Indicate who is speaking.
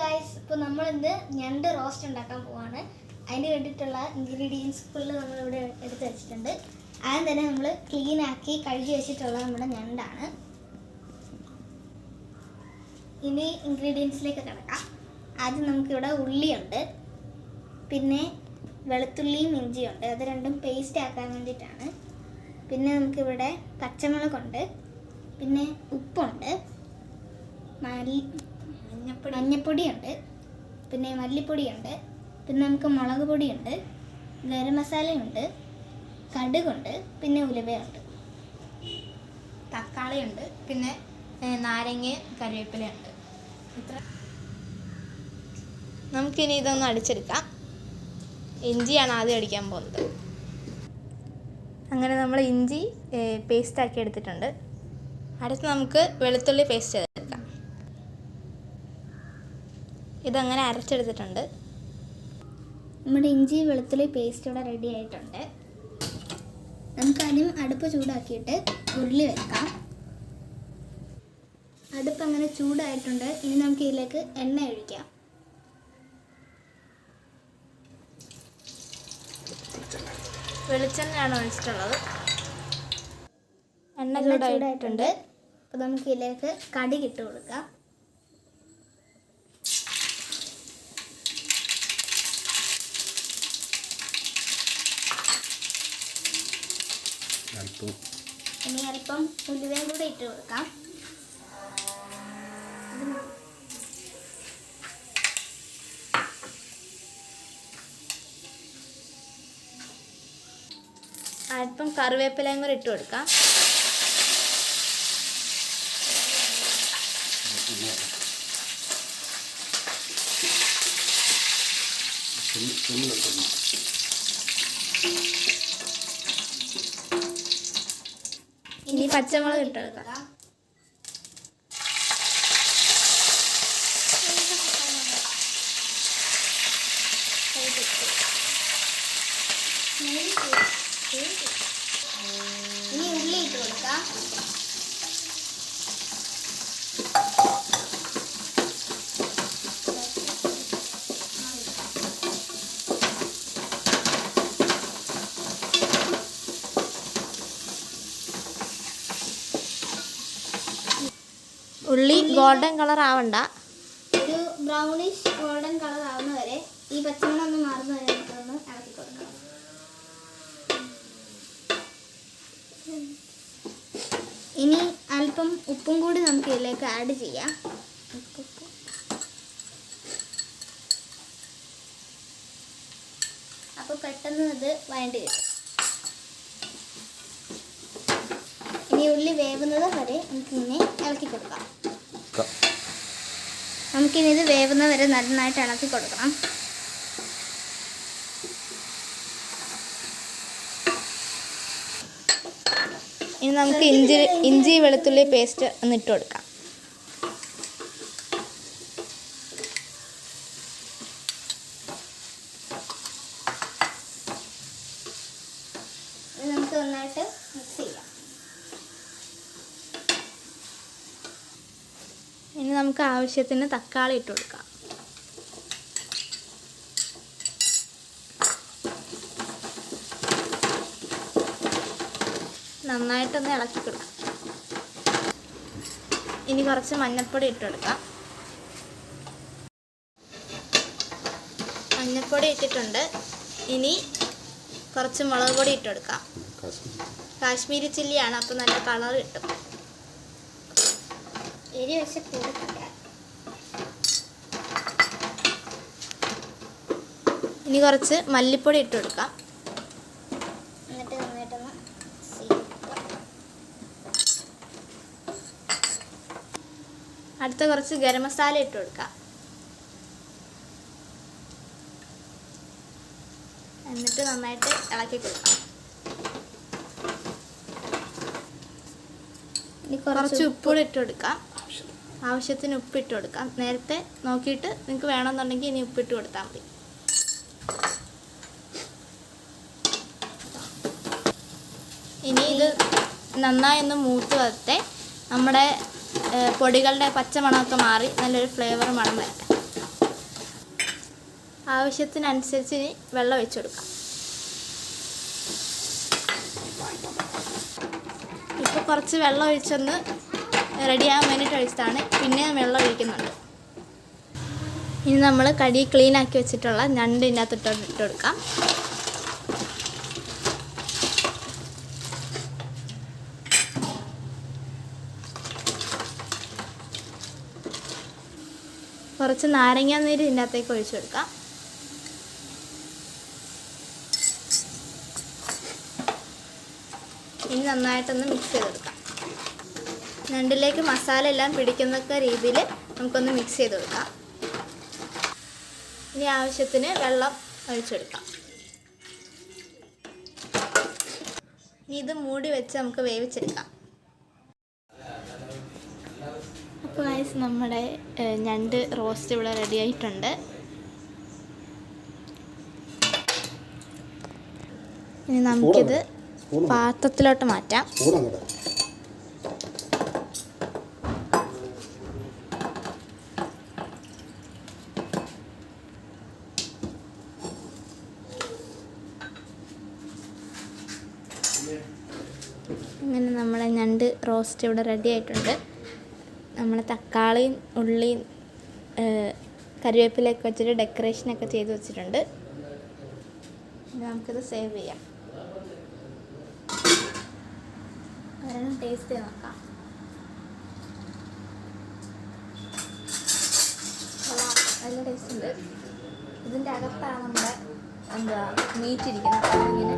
Speaker 1: Guys ഇപ്പോൾ നമ്മൾ ഇന്ന് ഞണ്ട് റോസ്റ്റ് ഉണ്ടാക്കാൻ പോവാണ്. അതിന് വേണ്ടിയിട്ടുള്ള ഇൻഗ്രീഡിയൻസ് ഫുള്ള് നമ്മളിവിടെ എടുത്ത് വെച്ചിട്ടുണ്ട്. ആദ്യം തന്നെ നമ്മൾ ക്ലീൻ ആക്കി കഴുകി വെച്ചിട്ടുള്ള നമ്മുടെ ഞണ്ടാണ്. ഇനി ഇൻഗ്രീഡിയൻസിലേക്ക് കിടക്കാം. ആദ്യം നമുക്കിവിടെ ഉള്ളിയുണ്ട്. പിന്നെ വെളുത്തുള്ളിയും ഇഞ്ചിയുണ്ട്. അത് രണ്ടും പേസ്റ്റ് ആക്കാൻ വേണ്ടിയിട്ടാണ്. പിന്നെ നമുക്കിവിടെ പച്ചമുളകുണ്ട്. പിന്നെ ഉപ്പുണ്ട്. മല്ലി
Speaker 2: മഞ്ഞപ്പൊടി
Speaker 1: മഞ്ഞപ്പൊടിയുണ്ട്. പിന്നെ മല്ലിപ്പൊടിയുണ്ട്. പിന്നെ നമുക്ക് മുളക് പൊടിയുണ്ട്. ഗരം മസാലയുണ്ട്. കടുകുണ്ട്. പിന്നെ ഉലുവയുണ്ട്.
Speaker 2: തക്കാളിയുണ്ട്. പിന്നെ നാരങ്ങ കറിവേപ്പിലയുണ്ട്. ഇത്ര. നമുക്കിനി ഇതൊന്ന് അടിച്ചെടുക്കാം. ഇഞ്ചിയാണ് ആദ്യം അടിക്കാൻ പോകുന്നത്. അങ്ങനെ നമ്മൾ ഇഞ്ചി പേസ്റ്റാക്കി എടുത്തിട്ടുണ്ട്. അടുത്ത് നമുക്ക് വെളുത്തുള്ളി പേസ്റ്റ് ചെയ്തെടുക്കാം ഇതങ്ങനെ അരച്ചെടുത്തിട്ടുണ്ട്.
Speaker 1: നമ്മുടെ ഇഞ്ചി വെളുത്തുള്ളി പേസ്റ്റ് ഇവിടെ റെഡി ആയിട്ടുണ്ട്. നമുക്ക് ആദ്യം അടുപ്പ് ചൂടാക്കിയിട്ട് ഉരുളി വെക്കാം. അടുപ്പ് അങ്ങനെ ചൂടായിട്ടുണ്ട്. ഇനി നമുക്ക് ഇതിലേക്ക് എണ്ണ ഒഴിക്കാം.
Speaker 2: വെളിച്ചെണ്ണയാണ് ഒഴിച്ചിട്ടുള്ളത്. എണ്ണ ചൂടായിട്ടുണ്ട്.
Speaker 1: അപ്പം അപ്പോൾ നമുക്ക് ഇതിലേക്ക് കടി ഇട്ട് കൊടുക്കാം.
Speaker 3: അല്പം
Speaker 1: ഇനി അല്പം ഉലുവയും കൂടെ ഇട്ട് കൊടുക്കാം.
Speaker 2: അല്പം കറിവേപ്പിലയും കൂടെ ഇട്ട് കൊടുക്കാം.
Speaker 3: സിം- സിമ്മിലിട്ടൊന്ന്
Speaker 2: ഇനി പച്ചമുളക് ഇട്ട് കൊടുക്കാം.
Speaker 1: ഇനി ഉള്ളി ഇട്ട് കൊടുക്കാം.
Speaker 2: ഉള്ളി ഗോൾഡൻ കളർ ആവണ്ട.
Speaker 1: ഒരു ബ്രൗണിഷ് ഗോൾഡൻ കളർ ആവുന്ന വരെ ഈ പച്ചമുളക് ഒന്ന് മാറുന്ന വരെ നമുക്കൊന്ന് ഇളക്കി കൊടുക്കാം. ഇനി അല്പം ഉപ്പും കൂടി നമുക്ക് ഇതിലേക്ക് ആഡ് ചെയ്യാം. അപ്പൊ. അപ്പോൾ പെട്ടെന്ന് ഇത് വഴണ്ടി വരും. വേവുന്നത് വരെ നമുക്കിങ്ങനെ ഇളക്കി കൊടുക്കാം. നമുക്കിനി ഇത് വേവുന്ന വരെ നന്നായിട്ട് ഇളക്കി കൊടുക്കണം.
Speaker 2: ഇനി നമുക്ക് ഇഞ്ചി ഇഞ്ചി വെളുത്തുള്ളി പേസ്റ്റ് ഒന്ന് ഇട്ട് കൊടുക്കാം.
Speaker 1: നമുക്ക് നന്നായിട്ട് മിക്സ് ചെയ്യാം
Speaker 2: ഇനി നമുക്ക് ആവശ്യത്തിന് തക്കാളി ഇട്ട് കൊടുക്കാം. നന്നായിട്ടൊന്ന് ഇളക്കി കൊടുക്കാം. ഇനി കുറച്ച് മഞ്ഞൾപ്പൊടി ഇട്ട് കൊടുക്കാം. മഞ്ഞൾപ്പൊടി ഇട്ടിട്ടുണ്ട്. ഇനി കുറച്ച് മുളക് പൊടി ഇട്ട് കൊടുക്കാം.
Speaker 3: കാശ്മീരി.
Speaker 2: ചില്ലിയാണ് അപ്പോൾ നല്ല കളർ കിട്ടും.
Speaker 1: എരി വെച്ച് കൊടുക്കില്ല
Speaker 2: ഇനി കുറച്ച് മല്ലിപ്പൊടി ഇട്ട് കൊടുക്കാം.
Speaker 1: എന്നിട്ട് നന്നായിട്ടൊന്ന്.
Speaker 2: അടുത്ത കുറച്ച് ഗരം മസാല ഇട്ട് കൊടുക്കാം. എന്നിട്ട് നന്നായിട്ട് ഇളക്കി കൊടുക്കാം.
Speaker 1: ഇനി
Speaker 2: കുറച്ച് ഉപ്പ്. കൂടി ഇട്ട് കൊടുക്കാം. ആവശ്യത്തിന് ഉപ്പിട്ട് കൊടുക്കാം. നേരത്തെ നോക്കിയിട്ട് നിങ്ങൾക്ക് വേണമെന്നുണ്ടെങ്കിൽ ഇനി ഉപ്പിട്ട് കൊടുത്താൽ മതി. ഇനി ഇത് നന്നായി ഒന്ന് മൂത്ത് വരട്ടെ. നമ്മുടെ പൊടികളുടെ പച്ചമണമൊക്കെ മാറി നല്ലൊരു ഫ്ലേവർ മണം വരട്ടെ. ആവശ്യത്തിനനുസരിച്ച് ഇനി വെള്ളം ഒഴിച്ചു കൊടുക്കാം. ഇപ്പോൾ കുറച്ച് വെള്ളം ഒഴിച്ചൊന്ന് റെഡിയാകാൻ വേണ്ടിയിട്ട് ഒഴിച്ചതാണ്. പിന്നെ വെള്ളം ഒഴിക്കുന്നുണ്ട്. ഇനി നമ്മൾ കടി ക്ലീൻ ആക്കി വെച്ചിട്ടുള്ള ഞണ്ട് ഇതിന്റെ അകത്ത് ഇട്ട് ഇട്ട് കൊടുക്കാം. കുറച്ച് നാരങ്ങ നീര് ഇതിന്റെ അകത്തേക്ക് ഒഴിച്ചു കൊടുക്കാം. ഇനി നന്നായിട്ടൊന്ന് മിക്സ് ചെയ്ത് കൊടുക്കാം ഞണ്ടിലേക്ക് മസാല എല്ലാം പിടിക്കുന്നൊക്കെ രീതിയിൽ നമുക്കൊന്ന് മിക്സ് ചെയ്ത് കൊടുക്കാം. ഇനി ആവശ്യത്തിന് വെള്ളം ഒഴിച്ചെടുക്കാം. ഇനി ഇത് മൂടി വെച്ച് നമുക്ക് വേവിച്ചെടുക്കാം. അപ്പോൾ ഗൈസ് നമ്മുടെ ഞണ്ട് റോസ്റ്റ് ഇവിടെ റെഡി ആയിട്ടുണ്ട്. ഇനി നമുക്കിത് പാത്രത്തിലോട്ട് മാറ്റാം. അങ്ങനെ നമ്മളെ ഞണ്ട് റോസ്റ്റ് ഇവിടെ റെഡി ആയിട്ടുണ്ട്. നമ്മൾ തക്കാളിയും ഉള്ളിയും കറിവേപ്പിലൊക്കെ വെച്ചിട്ട് ഡെക്കറേഷനൊക്കെ ചെയ്ത് വെച്ചിട്ടുണ്ട്. നമുക്കിത് സേവ് ചെയ്യാം. ഒരെണ്ണം ടേസ്റ്റ് ചെയ്ത് നോക്കാം. നല്ല ടേസ്റ്റ് ഉണ്ട്. ഇതിന്റെ അകത്താണ് നമ്മുടെ എന്താ മീറ്റ് ഇരിക്കുന്നത്. ഇങ്ങനെ